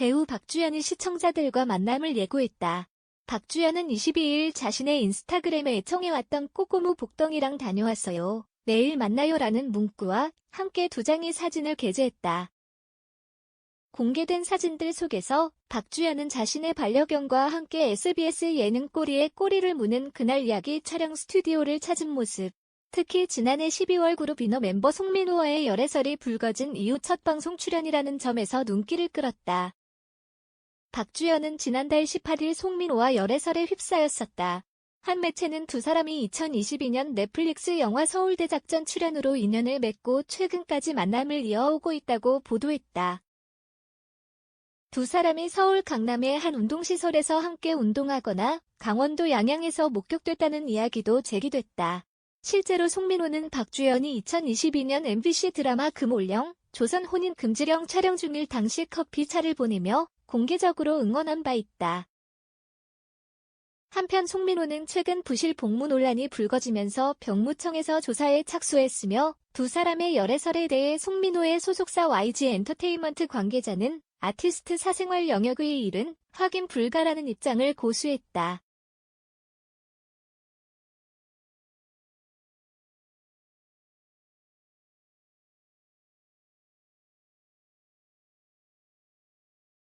배우 박주연이 시청자들과 만남을 예고했다. 박주연은 22일 자신의 인스타그램에 애청해왔던 꼬꼬무 복덩이랑 다녀왔어요. 내일 만나요라는 문구와 함께 두 장의 사진을 게재했다. 공개된 사진들 속에서 박주연은 자신의 반려견과 함께 SBS 예능 꼬리에 꼬리를 무는 그날 이야기 촬영 스튜디오를 찾은 모습. 특히 지난해 12월 그룹 이너 멤버 송민호와의 열애설이 불거진 이후 첫 방송 출연이라는 점에서 눈길을 끌었다. 박주연은 지난달 18일 송민호와 열애설에 휩싸였었다. 한 매체는 두 사람이 2022년 넷플릭스 영화 서울대 작전 출연으로 인연을 맺고 최근까지 만남을 이어오고 있다고 보도했다. 두 사람이 서울 강남의 한 운동시설에서 함께 운동하거나 강원도 양양에서 목격됐다는 이야기도 제기됐다. 실제로 송민호는 박주연이 2022년 MBC 드라마 금올령 조선 혼인 금지령 촬영 중일 당시 커피차를 보내며 공개적으로 응원한 바 있다. 한편 송민호는 최근 부실 복무 논란이 불거지면서 병무청에서 조사에 착수했으며 두 사람의 열애설에 대해 송민호의 소속사 YG 엔터테인먼트 관계자는 아티스트 사생활 영역의 일은 확인 불가라는 입장을 고수했다.